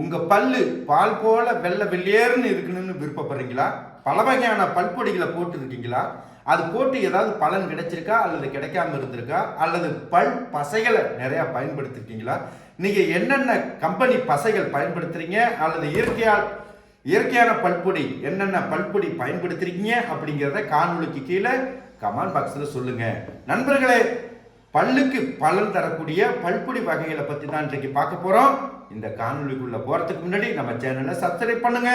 உங்க பல்லு பால் போல வெள்ளை வெள்ளேர்னு இருக்கணும்னு விருப்பப்படுறீங்களா? பல வகையான பல்பொடிகளை போட்டுருக்கீங்களா? அது போட்டு ஏதாவது பலன் கிடைச்சிருக்கா? அல்லது கிடைக்காம இருந்திருக்கா? அல்லது பல் பசைகளை நிறைய பயன்படுத்திருக்கீங்களா? நீங்க என்னென்ன கம்பெனி பசைகள் பயன்படுத்துறீங்க? அல்லது இயற்கையால் இயற்கையான பல்பொடி என்னென்ன பல்பொடி பயன்படுத்துறீங்க அப்படிங்கிறத காணொலிக்கு கீழே கமெண்ட் பாக்ஸில் சொல்லுங்க. நண்பர்களே பல்லுக்கு பலன் தரக்கூடிய பல்பொடி வகைகளை பற்றி தான் இன்றைக்கு பார்க்க போகிறோம் இந்த காணொலிக்குள்ளே போறதுக்கு முன்னாடி நம்ம சேனலை சப்ஸ்கிரைப் பண்ணுங்க.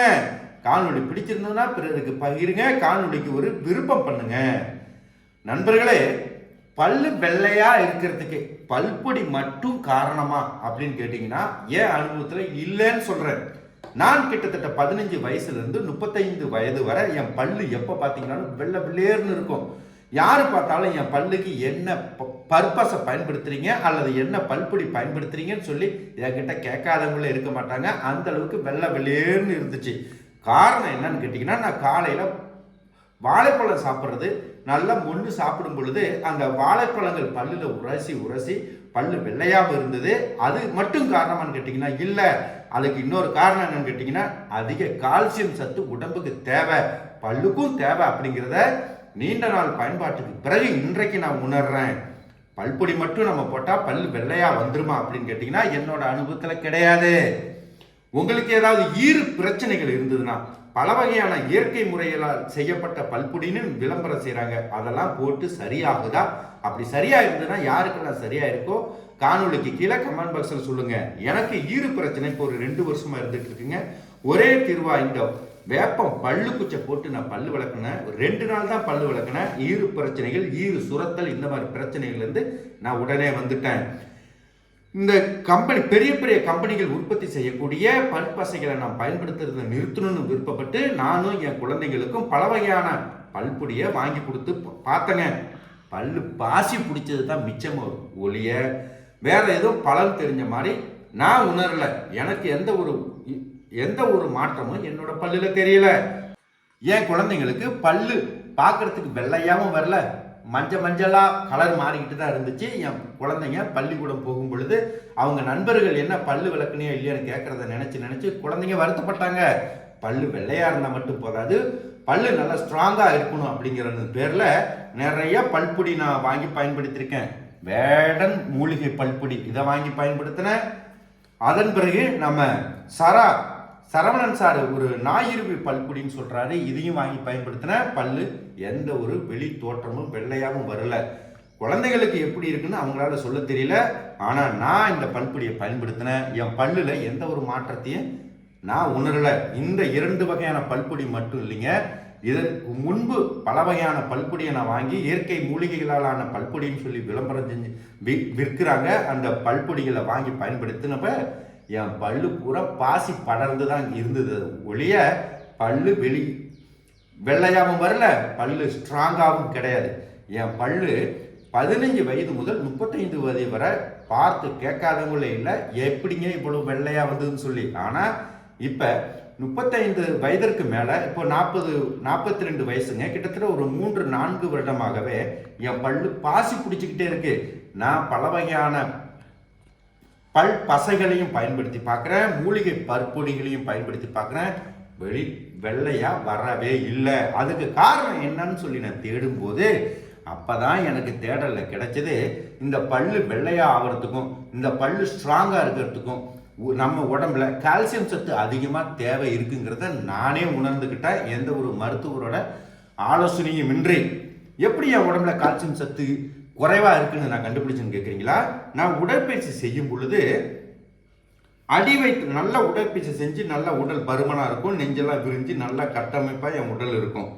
காணொலி பிடிச்சிருந்ததுன்னா பிறருக்கு பகிருங்க. காணொலிக்கு ஒரு விருப்பம் பண்ணுங்க. நண்பர்களே பல்லு வெள்ளையா இருக்கிறதுக்கு பல்பொடி மட்டும் காரணமா அப்படின்னு கேட்டீங்கன்னா ஏன் அனுபவத்துல இல்லைன்னு சொல்றேன். நான் கிட்டத்தட்ட பதினஞ்சு வயசுல இருந்து முப்பத்தைந்து வயது வரை என் பல்லு எப்ப பாத்தீங்கன்னாலும் வெள்ளை வெள்ளேர்னு இருக்கும். யார் பார்த்தாலும் என் பல்லுக்கு என்ன பர்பஸை பயன்படுத்துறீங்க அல்லது என்ன பல்பொடி பயன்படுத்துறீங்கன்னு சொல்லி என்கிட்ட கேட்காதவங்களே இருக்க மாட்டாங்க. அந்த அளவுக்கு வெள்ளை வெள்ளேர்னு இருந்துச்சு. காரணம் என்னன்னு கேட்டிங்கன்னா நான் காலையில் வாழைப்பழம் சாப்பிட்றது நல்லா மொண்டு சாப்பிடும் பொழுது அந்த வாழைப்பழங்கள் பல்லில் உரசி உரசி பல்லு வெள்ளையாக இருந்தது. அது மட்டும் காரணமான்னு கேட்டிங்கன்னா இல்லை. அதுக்கு இன்னொரு காரணம் என்னன்னு கேட்டிங்கன்னா அதிக கால்சியம் சத்து உடம்புக்கு தேவை. பல்லுக்கும் தேவை அப்படிங்கிறத நீண்ட நாள் பயன்பாட்டுக்கு பிறகு இன்றைக்கு நான் உணர்றேன். பல்பொடி மட்டும் நம்ம போட்டால் பல் வெள்ளையா வந்துருமா அப்படின்னு கேட்டிங்கன்னா என்னோட அனுபவத்தில் கிடையாது. உங்களுக்கு ஏதாவது ஈறு பிரச்சனைகள் இருந்ததுன்னா பல வகையான இயற்கை முறைகளால் செய்யப்பட்ட பல்பொடின்னு விளம்பரம் செய்கிறாங்க அதெல்லாம் போட்டு சரியாகுதா? அப்படி சரியாக இருந்ததுன்னா யாருக்கெல்லாம் சரியாக இருக்கோ காணொளிக்கு கீழே கமெண்ட் பாக்ஸில் சொல்லுங்கள் எனக்கு ஈறு பிரச்சனை இப்போ ஒரு ரெண்டு வருஷமாக இருந்துகிட்டு இருக்குங்க. ஒரே தீர்வாக இந்த வேப்பம் பல்லு குச்சை போட்டு நான் பல்லு விளக்குனேன். ரெண்டு நாள் தான் பல்லு விளக்குனேன். ஈறு பிரச்சனைகள் ஈறு சுரத்தல் இந்த மாதிரி பிரச்சனைகள்லேருந்து நான் உடனே வந்துட்டேன். இந்த கம்பெனி பெரிய பெரிய கம்பெனிகள் உற்பத்தி செய்யக்கூடிய பல்பசைகளை நான் பயன்படுத்துறதை நிறுத்தணும்னு விருப்பப்பட்டு நானும் என் குழந்தைங்களுக்கும் பல வகையான பல்பொடியை வாங்கி கொடுத்து பார்த்தேங்க. பல்லு பாசி பிடிச்சது தான் மிச்சம் ஒழிய வேற எதுவும் பலன் தெரிஞ்ச மாதிரி நான் உணரல. எனக்கு எந்த ஒரு எந்த ஒரு மாற்றமும் என்னோட பல்லுல தெரியல. என் குழந்தைங்களுக்கு பல்லு பார்க்கறதுக்கு வெள்ளையாகவும் வரல? மஞ்சள் மஞ்சளாக கலர் மாறிக்கிட்டு தான் இருந்துச்சு. என் குழந்தைங்க பள்ளிக்கூடம் போகும் பொழுது அவங்க நண்பர்கள் என்ன பல்லு விளக்குனியா இல்லையான்னு கேட்குறத நினச்சி நினச்சி குழந்தைங்க வருத்தப்பட்டாங்க. பல்லு வெள்ளையாக இருந்தால் மட்டும் போதாது. பல்லு நல்லா ஸ்ட்ராங்காக இருக்கணும் அப்படிங்கிற பேரில் நிறைய பல்புடி நான் வாங்கி பயன்படுத்தியிருக்கேன் வேடன் மூலிகை பல்புடி இதை வாங்கி பயன்படுத்தினேன். அதன் பிறகு நம்ம சரா சரவணன் சார் ஒரு ஞாயிறுவி பல்குடின்னு சொல்கிறாரு இதையும் வாங்கி பயன்படுத்தின பல்லு எந்த ஒரு வெளி தோற்றமும் வெள்ளையாகவும் வரல. குழந்தைகளுக்கு எப்படி இருக்குன்னு அவங்களால சொல்ல தெரியல. ஆனால் நான் இந்த பல்பொடியை பயன்படுத்தினேன் என் பல்லில் எந்த ஒரு மாற்றத்தையும் நான் உணரல. இந்த இரண்டு வகையான பல்பொடி மட்டும் இல்லைங்க. இதற்கு முன்பு பல வகையான பல்பொடியை நான் வாங்கி இயற்கை மூலிகைகளாலான பல்பொடின்னு சொல்லி விளம்பரம் செஞ்சு விற்கிறாங்க. அந்த பல்பொடிகளை வாங்கி பயன்படுத்தினப்ப என் பல்லு பூரா பாசி படர்ந்து தான் இருந்தது. ஒழிய பல்லு வெளி வெள்ளையாகவும் வரல பல்லு ஸ்ட்ராங்காகவும் கிடையாது. என் பல்லு பதினஞ்சு வயது முதல் முப்பத்தைந்து வயது வரை பார்த்து கேட்காதவங்களே இல்லை எப்படிங்க இவ்வளவு வெள்ளையாக வந்ததுன்னு சொல்லி. ஆனால் இப்போ முப்பத்தைந்து வயதிற்கு மேலே இப்போ நாற்பது நாற்பத்தி ரெண்டு வயசுங்க கிட்டத்தட்ட ஒரு மூன்று நான்கு வருடமாகவே என் பல்லு பாசி பிடிச்சிக்கிட்டே இருக்கு. நான் பல வகையான பல் பசைகளையும் பயன்படுத்தி பார்க்குறேன். மூலிகை பற்பொடிகளையும் பயன்படுத்தி பார்க்குறேன். வெளி வெள்ளையாக வரவே இல்லை. அதுக்கு காரணம் என்னன்னு சொல்லி நான் தேடும்போது அப்போ தான் எனக்கு தேடலில் கிடைச்சது இந்த பல்லு வெள்ளையாக ஆகிறதுக்கும் இந்த பல்லு ஸ்ட்ராங்காக இருக்கிறதுக்கும் நம்ம உடம்புல கால்சியம் சத்து அதிகமாக தேவை இருக்குங்கிறத நானே உணர்ந்துக்கிட்டேன் எந்த ஒரு மருத்துவரோட ஆலோசனையும் இன்றி. எப்படி என் உடம்புல கால்சியம் சத்து குறைவாக இருக்குன்னு நான் கண்டுபிடிச்சேன்னு கேட்குறீங்களா நான் உடற்பயிற்சி செய்யும் பொழுது அடி வைத்து நல்ல உடற்பயிற்சி செஞ்சு நல்ல உடல் பருமனாக இருக்கும் நெஞ்செல்லாம் விரிஞ்சு நல்ல கட்டமைப்பாக என் உடல் இருக்கும்.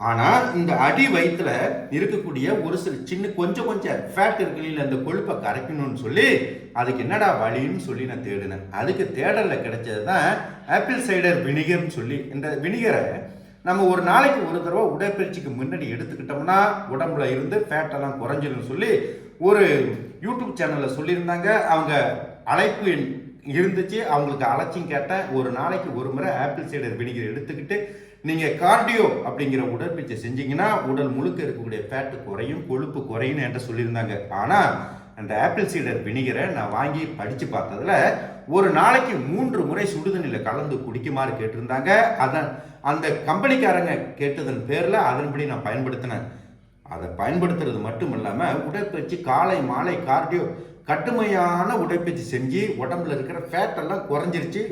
ஆனால் இந்த அடி வயிற்றுல இருக்கக்கூடிய ஒரு சில சின்ன கொஞ்சம் கொஞ்சம் ஃபேட் இருக்குல்ல அந்த கொழுப்பை கரைக்கணும்னு சொல்லி அதுக்கு என்னடா வழின்னு சொல்லி நான் தேடினேன். அதுக்கு தேடலில் கிடைச்சது தான் ஆப்பிள் சைடர் வினிகர்னு சொல்லி. இந்த வினிகரை நம்ம ஒரு நாளைக்கு ஒரு தடவை உடற்பயிற்சிக்கு முன்னாடி எடுத்துக்கிட்டோம்னா உடம்புல இருந்து ஃபேட்டெல்லாம் குறைஞ்சிரும்னு சொல்லி ஒரு யூடியூப் சேனலில் சொல்லியிருந்தாங்க. அவங்க அழைப்பு இருந்துச்சு. அவங்களுக்கு அழைச்சியும் கேட்டேன் ஒரு நாளைக்கு ஒரு முறை ஆப்பிள் சைடர் வினிகர் எடுத்துக்கிட்டு நீங்கள் கார்டியோ அப்படிங்கிற உடற்பயிற்சி செஞ்சீங்கன்னா உடல் முழுக்க இருக்கக்கூடிய ஃபேட்டு குறையும் கொழுப்பு குறையும் என்கிட்ட சொல்லியிருந்தாங்க. ஆனால் அந்த ஆப்பிள் சீடர் வினிகரை நான் வாங்கி படித்து பார்த்ததுல ஒரு நாளைக்கு மூன்று முறை சுடுதண்ணியில் கலந்து குடிக்குமாறு கேட்டிருந்தாங்க. அதன் அந்த கம்பெனிக்காரங்க கேட்டதன் பேரில் அதன்படி நான் பயன்படுத்தினேன். அதை பயன்படுத்துறது மட்டும் இல்லாமல் உடற்பயிற்சி காலை மாலை கார்டியோ கட்டுமையான உடற்பயிற்சி செஞ்சு உடம்புல இருக்கிற ஃபேட்டெல்லாம் குறைஞ்சிருச்சு.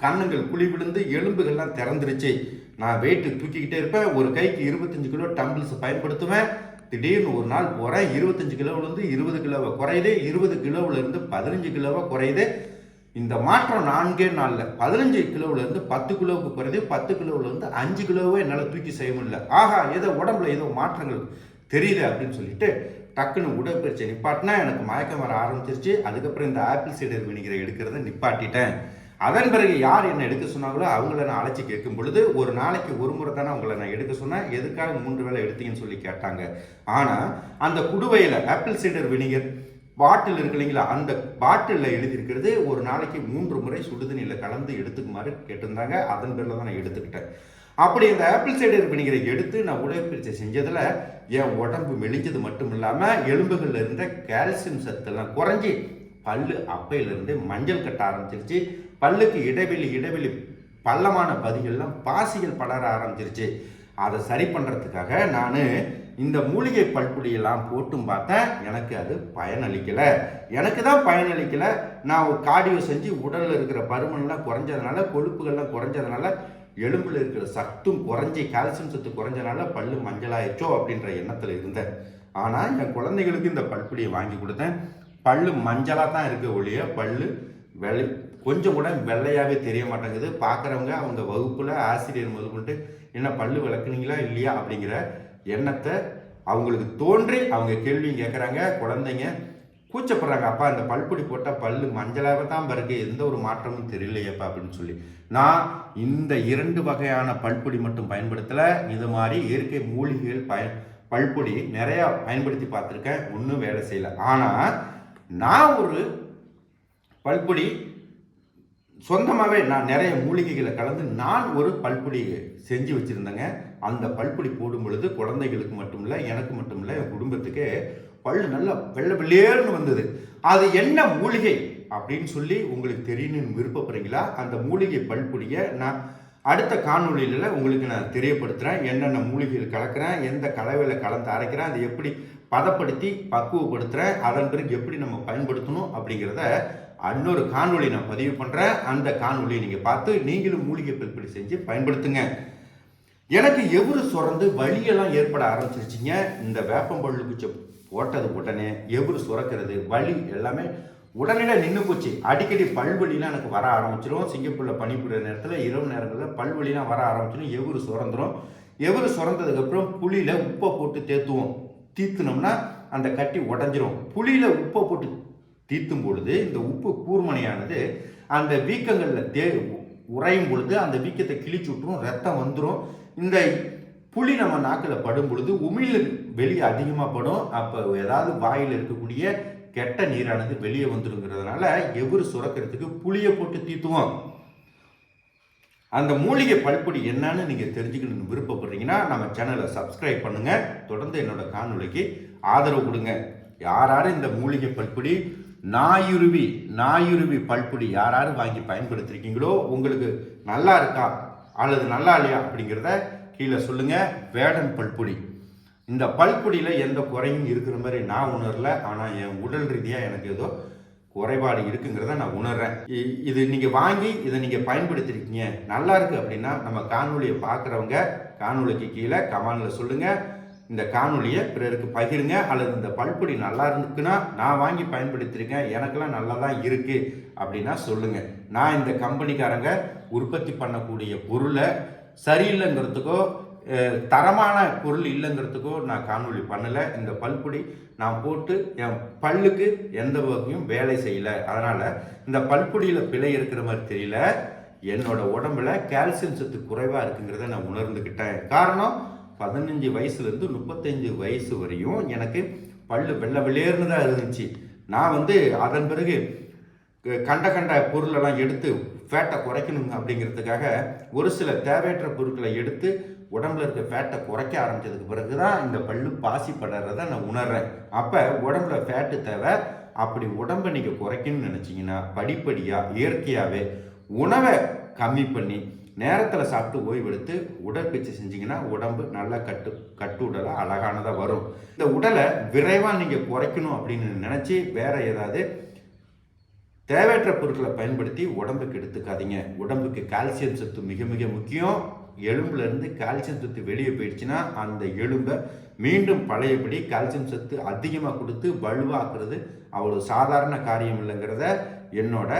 கண்ணுங்கள் குழி விழுந்து எலும்புகள்லாம் திறந்துருச்சு. நான் வெயிட்டு தூக்கிக்கிட்டே இருப்பேன். ஒரு கைக்கு இருபத்தஞ்சு கிலோ டம்பிள்ஸ் பயன்படுத்துவேன். திடீர்னு ஒரு நாள் போகிறேன் இருபத்தஞ்சு கிலோவிலேருந்து இருபது கிலோவை குறையுது. இருபது கிலோவிலேருந்து பதினஞ்சு கிலோவை குறையுது. இந்த மாற்றம் நான்கே நாளில் பதினஞ்சு கிலோவிலேருந்து பத்து கிலோவுக்கு குறையுது பத்து கிலோவிலேருந்து அஞ்சு கிலோவே என்னால் தூக்கி செய்ய முடியல. ஆஹா ஏதோ உடம்புல ஏதோ மாற்றங்கள் தெரியுது அப்படின்னு சொல்லிட்டு டக்குன்னு உடற்பயிற்சி நிப்பாட்டினா எனக்கு மயக்கம் வர ஆரம்பிச்சிருச்சு. அதுக்கப்புறம் இந்த ஆப்பிள் சீடர் வினிகரை எடுக்கிறத நிப்பாட்டிட்டேன். அதன் பிறகு யார் என்ன எடுக்க சொன்னாங்களோ அவங்கள நான் அழைச்சி கேட்கும் பொழுது ஒரு நாளைக்கு ஒரு முறை தானே அவங்கள நான் எடுக்க சொன்னேன். எதுக்காக மூன்று வேலை எடுத்தீங்கன்னு சொல்லி கேட்டாங்க. ஆனால் அந்த குடுவையில் ஆப்பிள் சீடர் வினிகர் பாட்டில் இருக்கு இல்லைங்களா? அந்த பாட்டிலில் எழுதியிருக்கிறது ஒரு நாளைக்கு மூன்று முறை சுடுதண்ணியில் கலந்து எடுத்துக்குமாறு கேட்டிருந்தாங்க. அதன் பேரில் தான் நான் எடுத்துக்கிட்டேன். அப்படி இந்த ஆப்பிள் சைடர் வினிகரை எடுத்து நான் உடற்பயிற்சி செஞ்சதில் என் உடம்பு மெலிஞ்சது மட்டும் இல்லாமல் எலும்புகளில் இருந்த கால்சியம் சத்தெல்லாம் குறைஞ்சி பல்லு அப்பையிலிருந்து மஞ்சள் கட்ட ஆரம்பிச்சிருச்சு. பல்லுக்கு இடைவெளி இடைவெளி பள்ளமான பதிகள்லாம் பாசிகள் படர ஆரம்பிச்சிருச்சு. அதை சரி பண்ணுறதுக்காக நான் இந்த மூலிகை பல்புடியெல்லாம் போட்டும் பார்த்தேன் எனக்கு அது பயனளிக்கலை. எனக்கு தான் பயனளிக்கலை. நான் காடியோ செஞ்சு உடலில் இருக்கிற பருமன்லாம் குறைஞ்சதுனால கொழுப்புகள்லாம் குறைஞ்சதுனால எலும்பில் இருக்கிற சத்தும் குறைஞ்சி கால்சியம் சத்து குறைஞ்சனால பல்லு மஞ்சளாயிடுச்சோ அப்படின்ற எண்ணத்தில் இருந்தேன். ஆனால் என் குழந்தைகளுக்கு இந்த பல்புடியை வாங்கி கொடுத்தேன். பல்லு மஞ்சளாக தான் இருக்க ஒழிய பல்லு வெள்ளை கொஞ்சம் கூட வெள்ளையாகவே தெரிய மாட்டேங்குது. பார்க்குறவங்க அவங்க வகுப்பில் ஆசிரியர் முதல் கொண்டு என்ன பல்லு விளக்குனீங்களா இல்லையா? அப்படிங்கிற எண்ணத்தை அவங்களுக்கு தோன்றி அவங்க கேள்வியும் கேட்குறாங்க குழந்தைங்க கூச்சப்படுறாங்க. அப்பா இந்த பல்புடி போட்டால் பல் மஞ்சளாக தான் பிறகு எந்த ஒரு மாற்றமும் தெரியலையப்பா அப்படின்னு சொல்லி. நான் இந்த இரண்டு வகையான பல்புடி மட்டும் பயன்படுத்தலை. இது மாதிரி இயற்கை மூலிகைகள் பயன் பல்பொடி நிறையா பயன்படுத்தி பார்த்துருக்கேன். ஒன்றும் வேலை செய்யலை. ஆனால் நான் ஒரு பல்பொடி சொந்தமாகவே நான் நிறைய மூலிகைகளை கலந்து நான் ஒரு பல்புடி செஞ்சு வச்சுருந்தேங்க. அந்த பல்பொடி போடும் பொழுது குழந்தைகளுக்கு மட்டும் இல்லை எனக்கு மட்டும் இல்லை என் குடும்பத்துக்கு பல் நல்லா வெள்ளை வெள்ளையேர்னு வந்தது. அது என்ன மூலிகை அப்படின்னு சொல்லி உங்களுக்கு தெரியணும்னு விருப்பப்படுறீங்களா? அந்த மூலிகை பல்புடியை நான் அடுத்த காணொலியில் உங்களுக்கு நான் தெரியப்படுத்துகிறேன் என்னென்ன மூலிகைகள் கலக்கிறேன் எந்த கலவையில் கலந்து அரைக்கிறேன் அதை எப்படி பதப்படுத்தி பக்குவப்படுத்துகிறேன் அதன் பிறகு எப்படி நம்ம பயன்படுத்தணும் அப்படிங்கிறத இன்னொரு காணொலி நான் பதிவு பண்ணுறேன் அந்த காணொலியை நீங்கள் பார்த்து நீங்களும் மூலிகை பிற்படி செஞ்சு பயன்படுத்துங்க. எனக்கு எவரு சுரந்து வலியெல்லாம் ஏற்பட ஆரம்பிச்சிருச்சிங்க. இந்த வேப்பம்பள்ளு குச்சை போட்டது உடனே எவ்வளோ சுரக்கிறது வலி எல்லாமே உடனே நின்று போச்சு. அடிக்கடி பல்வலிலாம் எனக்கு வர ஆரம்பிச்சிடும் சிங்கப்பூரில் பணிபுரிய நேரத்தில் இரவு நேரங்களில் பல்வலிலாம் வர ஆரம்பிச்சிடும் எவரு சுரந்துடும் எவரு சுரந்ததுக்கப்புறம் புளியில் உப்பை போட்டு தேத்துவோம். தீத்துனோம்னா அந்த கட்டி உடஞ்சிரும். புளியில் உப்பை போட்டு தீர்த்தும் பொழுது இந்த உப்பு கூர்மனையானது அந்த வீக்கங்களில் தே உறையும் பொழுது அந்த வீக்கத்தை கிழிச்சு விட்டுரும் ரத்தம் வந்துடும் இந்த புளி நம்ம நாக்கில் படும் பொழுது உமிழ் வெளியே அதிகமாக படும். அப்போ ஏதாவது வாயில் இருக்கக்கூடிய கெட்ட நீரானது வெளியே வந்துடுங்கிறதுனால எவரு சுரக்கிறதுக்கு புளியை போட்டு தீத்துவோம். அந்த மூலிகை பல்பொடி என்னன்னு நீங்கள் தெரிஞ்சுக்கணும்னு விருப்பப்படுறீங்கன்னா நம்ம சேனலை சப்ஸ்கிரைப் பண்ணுங்கள் தொடர்ந்து என்னோட காணொலிக்கு ஆதரவு கொடுங்க. யார் யார் இந்த மூலிகை பல்பொடி நாயுருவி நாயுருவி பல்புடி யார் யார் வாங்கி பயன்படுத்திருக்கீங்களோ உங்களுக்கு நல்லா இருக்கா அல்லது நல்லா இல்லையா அப்படிங்கிறத கீழே சொல்லுங்கள் வேடன் பல்புடி. இந்த பல்புடியில் எந்த குறையும் இருக்கிற மாதிரி நான் உணரல ஆனால் என் உடல் ரீதியாக எனக்கு ஏதோ குறைபாடு இருக்குங்கிறத நான் உணர்றேன். இ- இது நீங்கள் வாங்கி இதை நீங்கள் பயன்படுத்திருக்கீங்க நல்லா இருக்குது அப்படின்னா நம்ம காணொலியை பார்க்குறவங்க காணொலிக்கு கீழே கமானில் சொல்லுங்கள் இந்த காணொலியை பிறருக்கு பகிருங்க அல்லது இந்த பல்பொடி நல்லா இருந்துக்குன்னா நான் வாங்கி பயன்படுத்தியிருக்கேன் எனக்கெல்லாம் நல்லா தான் இருக்குது அப்படின்னா சொல்லுங்கள் நான் இந்த கம்பெனிக்காரங்க உற்பத்தி பண்ணக்கூடிய பொருளை சரியில்லைங்கிறதுக்கோ தரமான பொருள் இல்லைங்கிறதுக்கோ நான் காணொலி பண்ணலை. இந்த பல்பொடி நான் போட்டு என் பல்லுக்கு எந்த வகையும் வேலை செய்யலை. அதனால் இந்த பல்பொடியில் பிழை இருக்கிற மாதிரி தெரியல. என்னோட உடம்புல கால்சியம் சத்து குறைவாக இருக்குங்கிறத நான் உணர்ந்துக்கிட்டேன் காரணம் பதினஞ்சு வயசுலேருந்து முப்பத்தஞ்சு வயசு வரையும் எனக்கு பல்லு வெள்ளை வெளியேறுனு தான் இருந்துச்சு. நான் வந்து அதன் பிறகு க- கண்ட கண்ட பொருளெல்லாம் எடுத்து ஃபேட்டை குறைக்கணும் அப்படிங்கிறதுக்காக ஒரு சில தேவையற்ற பொருட்களை எடுத்து உடம்புல இருக்க ஃபேட்டை குறைக்க ஆரம்பித்ததுக்கு பிறகு தான் இந்த பல்லு பாசி படுறத நான் உணர்றேன். அப்போ உடம்புல ஃபேட்டு தேவை. அப்படி உடம்பை நீங்கள் குறைக்கணும்னு நினச்சிங்கன்னா படிப்படியாக இயற்கையாகவே உணவை கம்மி பண்ணி நேரத்தில் சாப்பிட்டு ஓய்வெடுத்து உடற்பயிற்சி செஞ்சீங்கன்னா உடம்பு நல்லா கட்டு கட்டு உடலாக அழகானதாக வரும். இந்த உடலை விரைவாக நீங்கள் குறைக்கணும் அப்படின்னு நினச்சி வேற ஏதாவது தேவையற்ற பொருட்களை பயன்படுத்தி உடம்புக்கு எடுத்துக்காதீங்க. உடம்புக்கு கால்சியம் சத்து மிக மிக முக்கியம். எலும்புலேருந்து கால்சியம் சத்து வெளியே போயிடுச்சுன்னா அந்த எலும்பை மீண்டும் பழையபடி கால்சியம் சத்து அதிகமாக கொடுத்து வலுவாக்குறது அவ்வளோ சாதாரண காரியம் இல்லைங்கிறத என்னோட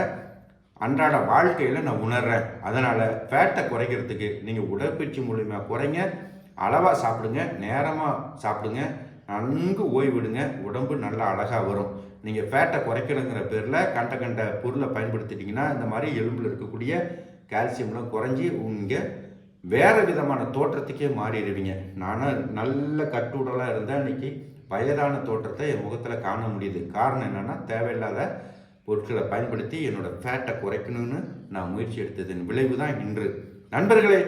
அன்றாட வாழ்க்கையில் நான் உணர்றேன். அதனால் ஃபேட்டை குறைக்கிறதுக்கு நீங்கள் உடற்பயிற்சி மூலிமா குறைங்க. அளவாக சாப்பிடுங்க. நேரமாக சாப்பிடுங்க. நன்கு ஓய்விடுங்க. உடம்பு நல்லா அழகாக வரும். நீங்கள் ஃபேட்டை குறைக்கணுங்கிற பேரில் கண்ட கண்ட பொருளை பயன்படுத்திட்டிங்கன்னா இந்த மாதிரி எலும்பில் இருக்கக்கூடிய கால்சியம்லாம் குறைஞ்சி உங்கள் வேறு விதமான தோற்றத்துக்கே மாறிடுவீங்க. நானும் நல்ல கட்டுடலாக இருந்தால் இன்றைக்கி வயதான தோற்றத்தை என் முகத்தில் காண முடியுது. காரணம் என்னென்னா தேவையில்லாத பொருட்களை பயன்படுத்தி என்னோட ஃபேட்டை குறைக்கணும்னு நான் முயற்சி எடுத்ததன் விளைவு தான் இன்று. நண்பர்களே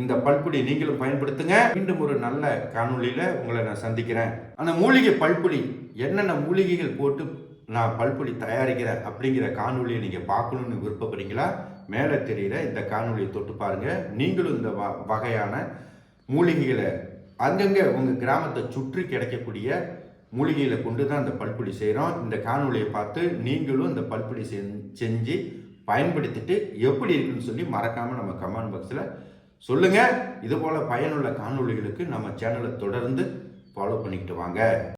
இந்த பல்புடி நீங்களும் பயன்படுத்துங்க. மீண்டும் ஒரு நல்ல காணொலியில் உங்களை நான் சந்திக்கிறேன். அந்த மூலிகை பல்புடி என்னென்ன மூலிகைகள் போட்டு நான் பல்புடி தயாரிக்கிறேன் அப்படிங்கிற காணொலியை நீங்கள் பார்க்கணுன்னு விருப்பப்படுறீங்களா? மேலே தெரிகிற இந்த காணொலியை தொட்டு பாருங்கள் நீங்களும் இந்த வ வகையான மூலிகைகளை அங்கங்கே உங்கள் கிராமத்தை சுற்றி கிடைக்கக்கூடிய மூலிகையில் கொண்டு தான் அந்த பல்புடி செய்கிறோம் இந்த காணொலியை பார்த்து நீங்களும் இந்த பல்பொடி செஞ்சு பயன்படுத்திட்டு எப்படி இருக்குன்னு சொல்லி மறக்காமல் நம்ம கமெண்ட் பாக்ஸில் சொல்லுங்கள் இதுபோல் பயனுள்ள காணொலிகளுக்கு நம்ம சேனலை தொடர்ந்து ஃபாலோ பண்ணிக்கிட்டு வாங்க.